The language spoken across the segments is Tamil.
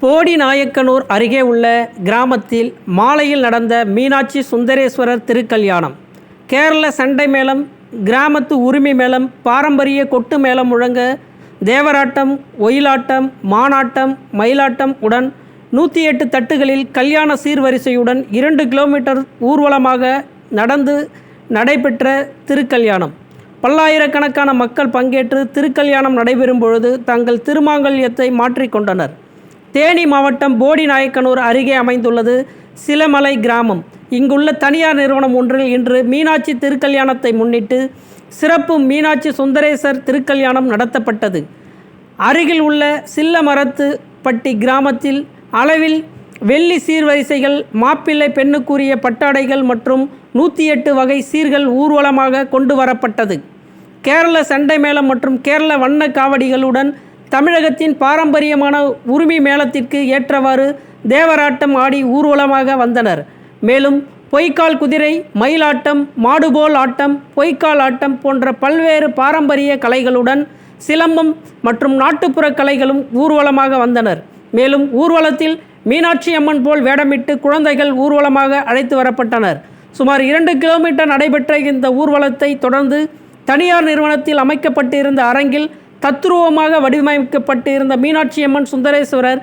போடி நாயக்கனூர் அருகே உள்ள கிராமத்தில் மாலையில் நடந்த மீனாட்சி சுந்தரேஸ்வரர் திருக்கல்யாணம். கேரள சண்டை மேளம் கிராமத்து உரிமை மேளம் பாரம்பரிய கொட்டு மேளம் முழங்க தேவராட்டம் ஒயிலாட்டம் மானாட்டம் மயிலாட்டம் உடன் நூற்றி எட்டு தட்டுகளில் கல்யாண சீர்வரிசையுடன் இரண்டு கிலோமீட்டர் ஊர்வலமாக நடந்து நடைபெற்ற திருக்கல்யாணம். பல்லாயிரக்கணக்கான மக்கள் பங்கேற்று திருக்கல்யாணம் நடைபெறும் பொழுது தங்கள் திருமாங்கல்யத்தை மாற்றிக்கொண்டனர் தேனி மாவட்டம் போடிநாயக்கனூர் அருகே அமைந்துள்ளது சிலமலை கிராமம். இங்குள்ள தனியார் நிறுவனம் ஒன்றில் இன்று மீனாட்சி திருக்கல்யாணத்தை முன்னிட்டு சிறப்பு மீனாட்சி சுந்தரேசர் திருக்கல்யாணம் நடத்தப்பட்டது. அருகில் உள்ள சில்லமரத்துப்பட்டி கிராமத்தில் அளவில் வெள்ளி சீர்வரிசைகள் மாப்பிள்ளை பெண்ணுக்குரிய பட்டாடைகள் மற்றும் நூற்றி எட்டு வகை சீர்கள் ஊர்வலமாக கொண்டு வரப்பட்டது. கேரள சண்டை மேளம் மற்றும் கேரள வண்ண காவடிகளுடன் தமிழகத்தின் பாரம்பரியமான உரிமை மேளத்திற்கு ஏற்றவாறு தேவராட்டம் ஆடி ஊர்வலமாக வந்தனர். மேலும் பொய்க்கால் குதிரை மயிலாட்டம் மாடுபோல் ஆட்டம் பொய்க்கால் ஆட்டம் போன்ற பல்வேறு பாரம்பரிய கலைகளுடன் சிலம்பம் மற்றும் நாட்டுப்புற கலைகளும் ஊர்வலமாக வந்தனர். மேலும் ஊர்வலத்தில் மீனாட்சி அம்மன் போல் வேடமிட்டு குழந்தைகள் ஊர்வலமாக அழைத்து வரப்பட்டனர். சுமார் இரண்டு கிலோமீட்டர் நடைபெற்ற இந்த ஊர்வலத்தை தொடர்ந்து தனியார் நிறுவனத்தில் அமைக்கப்பட்டிருந்த அரங்கில் தத்ரூபமாக வடிவமைக்கப்பட்டிருந்த மீனாட்சி அம்மன் சுந்தரேஸ்வரர்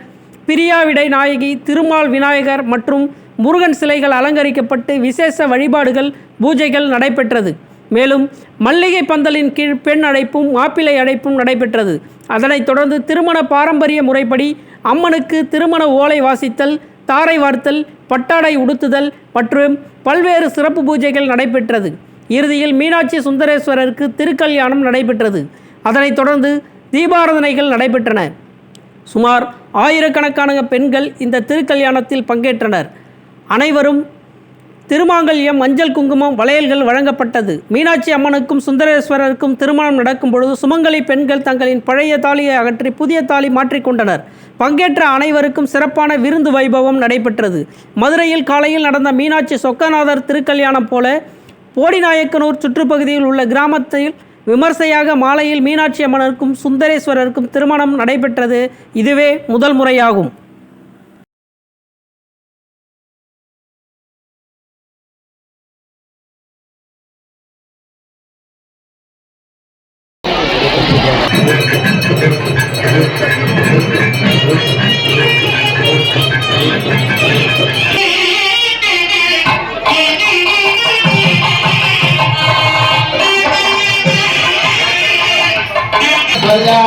பிரியாவிடை நாயகி திருமால் விநாயகர் மற்றும் முருகன் சிலைகள் அலங்கரிக்கப்பட்டு விசேஷ வழிபாடுகள் பூஜைகள் நடைபெற்றது. மேலும் மல்லிகை பந்தலின் கீழ் பெண் அழைப்பும் மாப்பிள்ளை அழைப்பும் நடைபெற்றது. அதனைத் தொடர்ந்து திருமண பாரம்பரிய முறைப்படி அம்மனுக்கு திருமண ஓலை வாசித்தல் தாரை வார்த்தல் பட்டாடை உடுத்துதல் மற்றும் பல்வேறு சிறப்பு பூஜைகள் நடைபெற்றது. இறுதியில் மீனாட்சி சுந்தரேஸ்வரருக்கு திருக்கல்யாணம் நடைபெற்றது. அதனைத் தொடர்ந்து தீபாராதனைகள் நடைபெற்றன. சுமார் ஆயிரக்கணக்கான பெண்கள் இந்த திருக்கல்யாணத்தில் பங்கேற்றனர். அனைவரும் திருமாங்கல்யம் மஞ்சள் குங்குமம் வளையல்கள் வழங்கப்பட்டது. மீனாட்சி அம்மனுக்கும் சுந்தரேஸ்வரருக்கும் திருமணம் நடக்கும் பொழுது சுமங்கலி பெண்கள் தங்களின் பழைய தாலியை அகற்றி புதிய தாலி மாற்றிக்கொண்டனர் பங்கேற்ற அனைவருக்கும் சிறப்பான விருந்து வைபவம் நடைபெற்றது. மதுரையில் காலையில் நடந்த மீனாட்சி சொக்கநாதர் திருக்கல்யாணம் போல போடிநாயக்கனூர் சுற்றுப்பகுதியில் உள்ள கிராமத்தில் விமர்சையாக மாலையில் மீனாட்சி அம்மனுக்கும் சுந்தரேஸ்வரருக்கும் திருமணம் நடைபெற்றது இதுவே முதல் முறையாகும் Thank you. Ayala.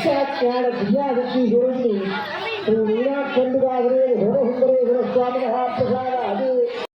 ಜ್ಞಾನಕ್ಕೆ